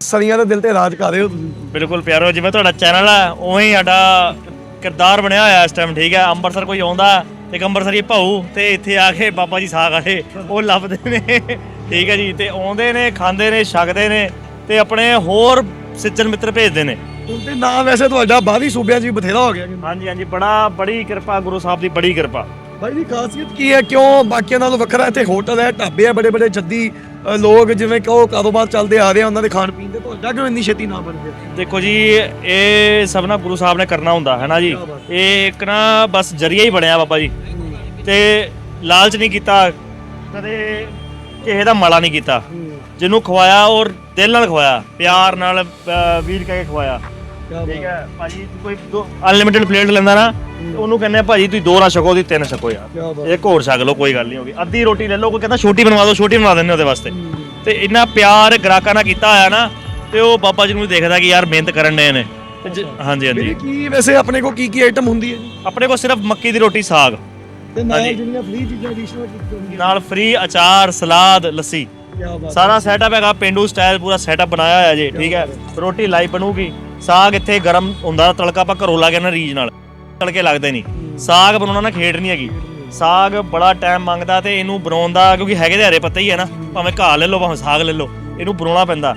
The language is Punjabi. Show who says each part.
Speaker 1: ਸਰੀਆਂ ਦੇ ਦਿਲ ਤੇ ਰਾਜ ਕਰ ਰਹੇ ਹੋ ਤੁਸੀਂ?
Speaker 2: ਬਿਲਕੁਲ ਪਿਆਰੋ ਜਿਵੇਂ ਤੁਹਾਡਾ ਚੈਨਲ ਹੈ ਉਵੇਂ ਹੀ ਸਾਡਾ ਕਿਰਦਾਰ ਬਣਿਆ ਹੋਇਆ ਇਸ ਟਾਈਮ ਠੀਕ ਹੈ? ਅੰਮ੍ਰਿਤਸਰ ਕੋਈ ਆਉਂਦਾ ਤੇ ਅੰਮ੍ਰਿਤਸਰੀ ਭਾਊ ਤੇ ਇੱਥੇ ਆ ਕੇ ਬਾਬਾ ਜੀ ਸਾਗ ਵਾਲੇ ਉਹ ਲੱਭਦੇ ਨੇ ਠੀਕ ਹੈ ਜੀ? ਤੇ ਆਉਂਦੇ ਨੇ ਖਾਂਦੇ ਨੇ ਛਕਦੇ ਨੇ ਤੇ ਆਪਣੇ ਹੋਰ ਸਿੱਜਣ ਮਿੱਤਰ ਭੇਜਦੇ ਨੇ।
Speaker 1: ਹੁਣ ਤੇ ਨਾਂ ਵੈਸੇ ਤੁਹਾਡਾ ਬਾਹਰੀ ਸੂਬਿਆਂ 'ਚ ਵੀ ਬਥੇਰਾ ਹੋ ਗਿਆ ਕਿ
Speaker 2: ਹਾਂਜੀ ਹਾਂਜੀ ਬੜਾ ਬੜੀ ਕਿਰਪਾ ਗੁਰੂ ਸਾਹਿਬ ਦੀ ਬੜੀ ਕਿਰਪਾ।
Speaker 1: ਭਾਈ ਦੀ ਖਾਸੀਅਤ ਕੀ ਹੈ? ਕਿਉਂ ਬਾਕੀਆਂ ਨਾਲੋਂ ਵੱਖਰਾ ਇੱਥੇ ਹੋਟਲ ਹੈ ਢਾਬੇ ਆ ਬੜੇ ਬੜੇ ਜੱਦੀ ਅ, ਲੋਕ ਜਿਵੇਂ ਕਿ ਉਹ ਕਾਰੋਬਾਰ ਚੱਲਦੇ ਆ ਰਹੇ ਆ ਉਹਨਾਂ ਦੇ ਖਾਣ ਪੀਣ ਦੇ ਤੁਹਾਡਾ ਕਿਉਂ ਇੰਨੀ ਛੇਤੀ ਨਾ ਬਣ ਗਿਆ
Speaker 2: ਦੇਖੋ ਜੀ ਇਹ ਸਭ ਨਾ ਗੁਰੂ ਸਾਹਿਬ ਨੇ ਕਰਨਾ ਹੁੰਦਾ ਹੈ ਨਾ ਜੀ?
Speaker 1: ਕਿਆ ਬਾਤ।
Speaker 2: ਇਹ ਇੱਕ ਨਾ ਬਸ ਜਰੀਆ ਹੀ ਬਣਿਆ ਬਾਬਾ ਜੀ। ਤੇ ਲਾਲਚ ਨਹੀਂ ਕੀਤਾ ਕਦੇ ਕਿਸੇ ਦਾ ਮਾੜਾ ਨਹੀਂ ਕੀਤਾ। ਜਿਹਨੂੰ ਖਵਾਇਆ ਔਰ ਦਿਲ ਨਾਲ ਖਵਾਇਆ ਪਿਆਰ ਨਾਲ ਅ, ਵੀਰ ਕਹਿ ਕੇ ਖਵਾਇਆ। ਠੀਕ ਹੈ ਭਾਜੀ ਕੋਈ ਅਨਲਿਮਿਟਿਡ ਪਲੇਟ ਲੈਂਦਾ ਨਾ ਉਹਨੂੰ ਕਹਿੰਦੇ ਆ ਭਾਜੀ ਤੁਸੀਂ ਦੋ ਨਾ ਛਕੋ ਤੁਸੀਂ ਤਿੰਨ ਛਕੋ ਯਾਰ।
Speaker 1: ਕਿਆ ਬਾਤ
Speaker 2: ਇੱਕ ਹੋਰ ਛਕ ਲਓ ਕੋਈ ਗੱਲ ਨਹੀਂ ਹੋਗੀ ਅੱਧੀ ਰੋਟੀ ਲੈ ਲਓ ਕੋਈ ਕਹਿੰਦਾ ਛੋਟੀ ਬਣਵਾ ਦਿਓ ਛੋਟੀ ਬਣਾ ਦਿੰਦੇ ਉਹਦੇ ਵਾਸਤੇ। ਤੇ ਇੰਨਾ ਪਿਆਰ ਗ੍ਰਾਹਕਾਂ ਨਾਲ ਕੀਤਾ ਹੋਇਆ ਨਾ ਤੇ ਉਹ ਬਾਬਾ ਜੀ ਨੂੰ ਵੀ ਦੇਖਦਾ ਕਿ ਯਾਰ ਮਿਹਨਤ ਕਰਨ ਦੇ ਨੇ। ਤੇ ਜ- ਹਾਂਜੀ ਹਾਂਜੀ।
Speaker 1: ਵੀਰੇ ਕੀ ਵੈਸੇ ਆਪਣੇ ਕੋਲ ਕੀ ਕੀ ਆਈਟਮ ਹੁੰਦੀ ਹੈ ਜੀ?
Speaker 2: ਆਪਣੇ ਕੋਲ ਸਿਰਫ ਮੱਕੀ ਦੀ ਰੋਟੀ ਸਾਗ।
Speaker 1: ਤੇ ਨਾਲ
Speaker 2: ਹਾਂਜੀ।
Speaker 1: ਜਿਹੜੀਆਂ ਫ੍ਰੀ ਚੀਜ਼ਾਂ ਐਡੀਸ਼ਨਲ ਹੁੰਦੀਆਂ।
Speaker 2: ਨਾਲ ਫ੍ਰੀ ਅਚਾਰ ਸਲਾਦ ਲੱਸੀ।
Speaker 1: ਬਾਤ
Speaker 2: ਸਾਰਾ ਸੈਟਅਪ ਹੈਗਾ ਪਿੰਡੂ ਸਟਾਈਲ ਪੂਰਾ ਸੈਟਅਪ ਬਣਾਇਆ ਹੋਇਆ ਜੀ ਠੀਕ ਹੈ। ਰੋਟੀ ਲਾਈਵ ਬਣੂਗੀ। ਸਾਗ ਇੱਥੇ ਗਰਮ ਹੁੰਦਾ ਤੜਕਾ ਆਪਾਂ ਘਰੋਂ ਲਾ ਕੇ ਨਾ ਰੀਜ ਨਾਲ। ਤੜਕੇ ਲੱਗਦੇ ਨਹੀਂ। ਸਾਗ ਬਣਾਉਣਾ ਨਾ ਖੇਡ ਨਹੀਂ ਹੈਗੀ। ਸਾਗ ਬੜਾ ਟਾਈਮ ਮੰਗਦਾ ਤੇ ਇਹਨੂੰ ਬਣਾਉਣ ਦਾ, ਕਿਉਂਕਿ ਹੈਗੇ ਤੇ ਹਰੇ ਪੱਤੇ ਹੀ ਹੈ ਨਾ। ਭਾਵੇਂ ਘਾਹ ਲੈ ਲਓ, ਭਾਵੇਂ ਸਾਗ ਲੈ ਲਓ, ਇਹਨੂੰ ਬਣਾਉਣਾ ਪੈਂਦਾ।